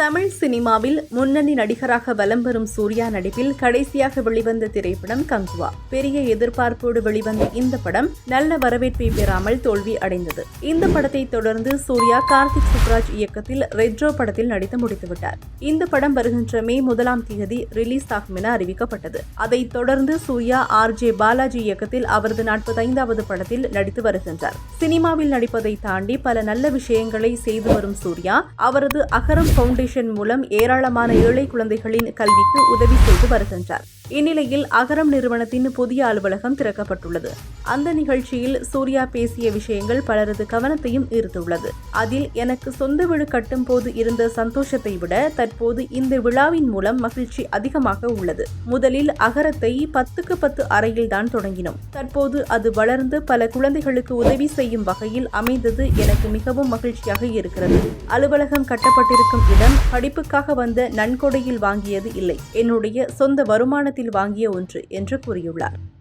தமிழ் சினிமாவில் முன்னணி நடிகராக வலம் வரும் சூர்யா நடிப்பில் கடைசியாக வெளிவந்த திரைப்படம் கங்குவா. பெரிய எதிர்பார்ப்போடு வெளிவந்த இந்த படம் நல்ல வரவேற்பை பெறாமல் தோல்வி அடைந்தது. இந்த படத்தை தொடர்ந்து சூர்யா கார்த்திக் சுப்ராஜ் இயக்கத்தில் ரெட்ரோ படத்தில் நடித்து முடித்துவிட்டார் இந்த படம் வருகின்ற மே முதலாம் தேதி ரிலீஸ் ஆகும் என அறிவிக்கப்பட்டது. அதைத் தொடர்ந்து சூர்யா ஆர் ஜே பாலாஜி இயக்கத்தில் அவரது நாற்பத்தைந்தாவது படத்தில் நடித்து வருகின்றார். சினிமாவில் நடிப்பதை தாண்டி பல நல்ல விஷயங்களை செய்து வரும் சூர்யா அவரது அகரம் ஃபவுண்டேஷன் மூலம் ஏராளமான ஏழை குழந்தைகளின் கல்விக்கு உதவி செய்து வருகின்றார். இந்நிலையில் அகரம் நிறுவனத்தின் புதிய அலுவலகம் திறக்கப்பட்டுள்ளது. அந்த நிகழ்ச்சியில் சூர்யா பேசிய விஷயங்கள் பலரது கவனத்தையும் ஈர்த்துள்ளது. அதில் எனக்கு சொந்த வீடு கட்டும் போது இருந்த சந்தோஷத்தை விட தற்போது இந்த விழாவின் மூலம் மகிழ்ச்சி அதிகமாக உள்ளது. முதலில் அகரத்தை பத்துக்கு பத்து அறையில் தான் தொடங்கினோம். தற்போது அது வளர்ந்து பல குழந்தைகளுக்கு உதவி செய்யும் வகையில் அமைந்தது எனக்கு மிகவும் மகிழ்ச்சியாக இருக்கிறது. அலுவலகம் கட்டப்பட்டிருக்கும் இடம் படிப்புக்காக வந்த நன்கொடையில் வாங்கியது இல்லை. என்னுடைய சொந்த வருமானத்தில் வாங்கிய ஒன்று என்று கூறியுள்ளார்.